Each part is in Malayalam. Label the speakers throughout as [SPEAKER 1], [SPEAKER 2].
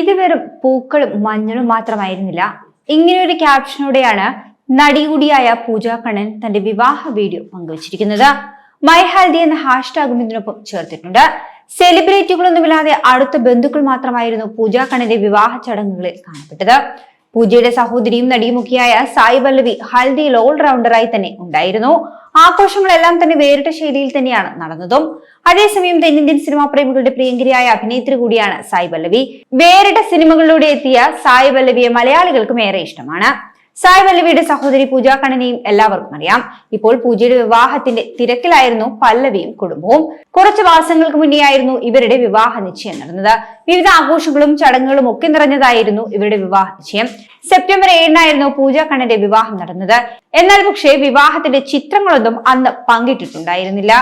[SPEAKER 1] ഇത് വെറും പൂക്കളും മഞ്ഞളും മാത്രമായിരുന്നില്ല. ഇങ്ങനെയൊരു ക്യാപ്ഷനോടെയാണ് നടി കൂടിയായ പൂജ കണ്ണൻ തന്റെ വിവാഹ വീഡിയോ പങ്കുവച്ചിരിക്കുന്നത്. മൈ ഹൽദി എന്ന ഹാഷ്ടാഗും ഇതിനൊപ്പം ചേർത്തിട്ടുണ്ട്. സെലിബ്രിറ്റികളൊന്നുമില്ലാതെ അടുത്ത ബന്ധുക്കൾ മാത്രമായിരുന്നു പൂജ കണ്ണന്റെ വിവാഹ ചടങ്ങുകളിൽ കാണപ്പെട്ടത്. പൂജയുടെ സഹോദരിയും നടിയുമൊക്കെയായ സായി പല്ലവി ഹൽദിയിൽ ഓൾറൗണ്ടറായി തന്നെ ഉണ്ടായിരുന്നു. ആഘോഷങ്ങളെല്ലാം തന്നെ വേറിട്ട ശൈലിയിൽ തന്നെയാണ് നടന്നതും. അതേസമയം തെന്നിന്ത്യൻ സിനിമാ പ്രേമികളുടെ പ്രിയങ്കരിയായ അഭിനേത്രി കൂടിയാണ് സായി പല്ലവി വേറിട്ട സിനിമകളിലൂടെ എത്തിയ സായി പല്ലവിയെ മലയാളികൾക്കും ഏറെ ഇഷ്ടമാണ്. സായ് പല്ലവിയുടെ സഹോദരി പൂജ കണ്ണനെയും എല്ലാവർക്കും അറിയാം. ഇപ്പോൾ പൂജയുടെ വിവാഹത്തിന്റെ തിരക്കിലായിരുന്നു പല്ലവിയും കുടുംബവും. കുറച്ച് മാസങ്ങൾക്ക് മുന്നെയായിരുന്നു ഇവരുടെ വിവാഹ നിശ്ചയം നടന്നത്. വിവിധ ആഘോഷങ്ങളും ചടങ്ങുകളും ഒക്കെ നിറഞ്ഞതായിരുന്നു ഇവരുടെ വിവാഹ നിശ്ചയം. സെപ്റ്റംബർ ഏഴിനായിരുന്നു പൂജ കണ്ണന്റെ വിവാഹം നടന്നത്. എന്നാൽ പക്ഷേ വിവാഹത്തിന്റെ ചിത്രങ്ങളൊന്നും അന്ന് പങ്കിട്ടിട്ടുണ്ടായിരുന്നില്ല.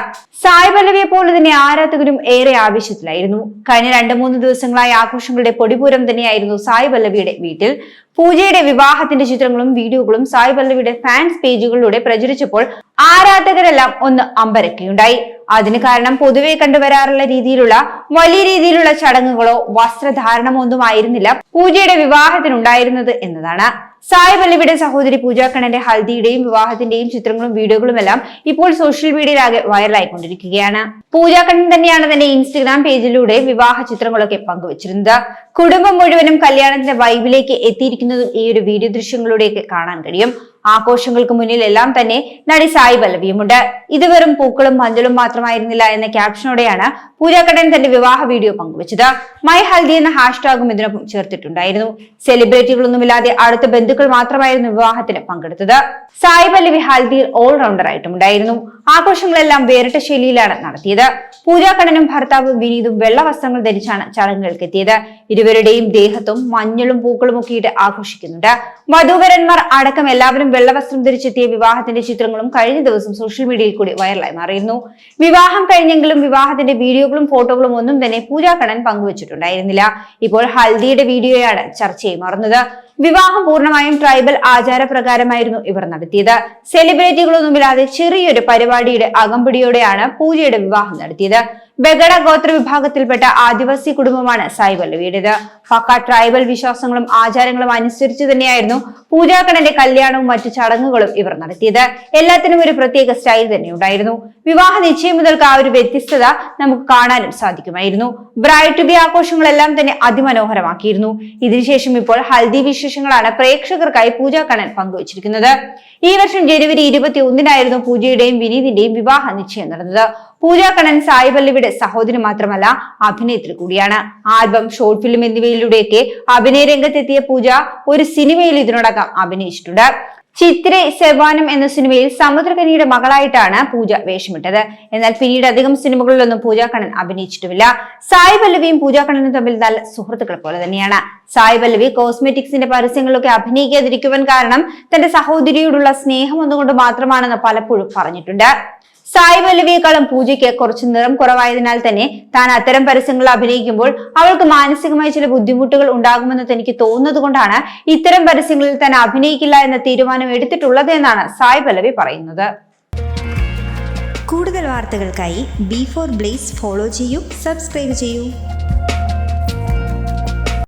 [SPEAKER 1] സായ് പല്ലവിയെ പോലെ തന്നെ ആരാധകരും ഏറെ ആവശ്യത്തിലായിരുന്നു കഴിഞ്ഞ രണ്ടു മൂന്ന് ദിവസങ്ങളായി ആഘോഷങ്ങളുടെ പൊടിപൂരം തന്നെയായിരുന്നു സായ് പല്ലവിയുടെ വീട്ടിൽ. പൂജയുടെ വിവാഹത്തിന്റെ ചിത്രങ്ങളും വീഡിയോകളും സായ് പല്ലവിയുടെ ഫാൻസ് പേജുകളിലൂടെ പ്രചരിച്ചപ്പോൾ ആരാധകരെല്ലാം ഒന്ന് അമ്പരക്കുകയുണ്ടായി. അതിന് കാരണം പൊതുവെ കണ്ടുവരാറുള്ള രീതിയിലുള്ള വലിയ രീതിയിലുള്ള ചടങ്ങുകളോ വസ്ത്രധാരണമോ ഒന്നും ആയിരുന്നില്ല പൂജയുടെ വിവാഹത്തിനുണ്ടായിരുന്നത് എന്നതാണ്. സായ് പല്ലവിയുടെ സഹോദരി പൂജ കണ്ണന്റെ ഹൽദിയുടെയും വിവാഹത്തിന്റെയും ചിത്രങ്ങളും വീഡിയോകളും എല്ലാം ഇപ്പോൾ സോഷ്യൽ മീഡിയയിലാകെ വൈറലായിക്കൊണ്ടിരിക്കുകയാണ് പൂജാക്കണ്ണൻ കണ്ണൻ തന്നെയാണ് തന്റെ ഇൻസ്റ്റഗ്രാം പേജിലൂടെ വിവാഹ ചിത്രങ്ങളൊക്കെ പങ്കുവച്ചിരുന്നത്. കുടുംബം മുഴുവനും കല്യാണത്തിന്റെ വൈബിലേക്ക് എത്തിയിരിക്കുന്നതും ഈ ഒരു വീഡിയോ ദൃശ്യങ്ങളിലൂടെയൊക്കെ കാണാൻ കഴിയും. ആഘോഷങ്ങൾക്ക് മുന്നിൽ എല്ലാം തന്നെ നടി സായി പല്ലവിയുമുണ്ട് ഇത് വെറും പൂക്കളും മഞ്ഞളും മാത്രമായിരുന്നില്ല എന്ന ക്യാപ്ഷനോടെയാണ് പൂജാക്കടൻ തന്റെ വിവാഹ വീഡിയോ പങ്കുവച്ചത്. മൈ ഹൽദി എന്ന ഹാഷ്ടാഗും ഇതിനൊപ്പം ചേർത്തിട്ടുണ്ടായിരുന്നു. സെലിബ്രിറ്റികളൊന്നുമില്ലാതെ അടുത്ത ബന്ധുക്കൾ മാത്രമായിരുന്നു വിവാഹത്തിന് പങ്കെടുത്തത്. സായി പല്ലവി ഹൽദിയിൽ ഓൾറൗണ്ടർ ആയിട്ടും ഉണ്ടായിരുന്നു ആഘോഷങ്ങളെല്ലാം വേറിട്ട ശൈലിയിലാണ് നടത്തിയത്. പൂജാക്കടനും ഭർത്താവും വിനീതും വെള്ള വസ്ത്രങ്ങൾ ധരിച്ചാണ് ചടങ്ങുകൾക്ക് എത്തിയത് ഇരുവരുടെയും ദേഹത്തും മഞ്ഞളും പൂക്കളും ഒക്കെ ആഘോഷിക്കുന്നുണ്ട്. വധൂവരന്മാർ അടക്കം എല്ലാവരും വെള്ളവസ്ത്രം ധരിച്ചെത്തിയ വിവാഹത്തിന്റെ ചിത്രങ്ങളും കഴിഞ്ഞ ദിവസം സോഷ്യൽ മീഡിയയിൽ കൂടി വൈറലായി മാറിയിരുന്നു. വിവാഹം കഴിഞ്ഞെങ്കിലും വിവാഹത്തിന്റെ വീഡിയോകളും ഫോട്ടോകളും ഒന്നും തന്നെ പൂജാ കണ്ണൻ പങ്കുവച്ചിട്ടുണ്ടായിരുന്നില്ല. ഇപ്പോൾ ഹൽദിയുടെ വീഡിയോയാണ് ചർച്ചയായി മാറുന്നത്. വിവാഹം പൂർണമായും ട്രൈബൽ ആചാരപ്രകാരമായിരുന്നു ഇവർ നടത്തിയത്. സെലിബ്രിറ്റികളൊന്നുമില്ലാതെ ചെറിയൊരു പരിപാടിയുടെ അകമ്പടിയോടെയാണ് പൂജയുടെ വിവാഹം നടത്തിയത്. ബഗഡ ഗോത്ര വിഭാഗത്തിൽപ്പെട്ട ആദിവാസി കുടുംബമാണ് സായി പല്ലവിയുടേത് പക്ക ട്രൈബൽ വിശ്വാസങ്ങളും ആചാരങ്ങളും അനുസരിച്ച് തന്നെയായിരുന്നു പൂജാക്കണന്റെ കല്യാണവും മറ്റു ചടങ്ങുകളും ഇവർ നടത്തിയത്. എല്ലാത്തിനും ഒരു പ്രത്യേക സ്റ്റൈൽ തന്നെ ഉണ്ടായിരുന്നു വിവാഹ നിശ്ചയം മുതൽക്ക് ആ ഒരു വ്യത്യസ്തത നമുക്ക് കാണാനും സാധിക്കുമായിരുന്നു. ബ്രൈഡ് ടു ബി ആഘോഷങ്ങളെല്ലാം തന്നെ അതിമനോഹരമാക്കിയിരുന്നു. ഇതിനുശേഷം ഇപ്പോൾ ഹൽദി വിശേഷങ്ങളാണ് പ്രേക്ഷകർക്കായി പൂജ കണ്ണൻ പങ്കുവച്ചിരിക്കുന്നത്. ഈ വർഷം ജനുവരി ഇരുപത്തി ഒന്നിനായിരുന്നു പൂജയുടെയും വിനീതിന്റെയും വിവാഹ നിശ്ചയം നടന്നത്. പൂജ കണ്ണൻ സായിപല്ലവിയുടെ സഹോദരി മാത്രമല്ല അഭിനേത്രി കൂടിയാണ്. ആൽബം ഷോർട്ട് ഫിലിം എന്നിവയിലൂടെയൊക്കെ അഭിനയ രംഗത്തെത്തിയ പൂജ ഒരു സിനിമയിൽ ഇതിനോടകം അഭിനയിച്ചിട്ടുണ്ട്. ചിത്രെ സെവാനം എന്ന സിനിമയിൽ സമുദ്രകനിയുടെ മകളായിട്ടാണ് പൂജ വേഷമിട്ടത്. എന്നാൽ പിന്നീട് അധികം സിനിമകളിലൊന്നും പൂജ കണ്ണൻ അഭിനയിച്ചിട്ടുമില്ല. സായി പല്ലവിയും പൂജ കണ്ണനും തമ്മിൽ നല്ല സുഹൃത്തുക്കൾ പോലെ തന്നെയാണ്. സായി പല്ലവി കോസ്മെറ്റിക്സിന്റെ പരസ്യങ്ങളിലൊക്കെ അഭിനയിക്കാതിരിക്കുവാൻ കാരണം തന്റെ സഹോദരിയോടുള്ള സ്നേഹം ഒന്നുകൊണ്ട് മാത്രമാണെന്ന് പലപ്പോഴും പറഞ്ഞിട്ടുണ്ട്. സായി പല്ലവിയെക്കാളും പൂജയ്ക്ക് കുറച്ച് നിറം കുറവായതിനാൽ തന്നെ താൻ അത്തരം പരസ്യങ്ങൾ അഭിനയിക്കുമ്പോൾ അവൾക്ക് മാനസികമായി ചില ബുദ്ധിമുട്ടുകൾ ഉണ്ടാകുമെന്ന് തനിക്ക് തോന്നുന്നത് ഇത്തരം പരസ്യങ്ങളിൽ താൻ അഭിനയിക്കില്ല എന്ന തീരുമാനം എടുത്തിട്ടുള്ളത് എന്നാണ് സായി പല്ലവി പറയുന്നത്.
[SPEAKER 2] കൂടുതൽ വാർത്തകൾക്കായി ബി ഫോർ ബ്ലേസ് ഫോളോ ചെയ്യൂ സബ്സ്ക്രൈബ് ചെയ്യൂ.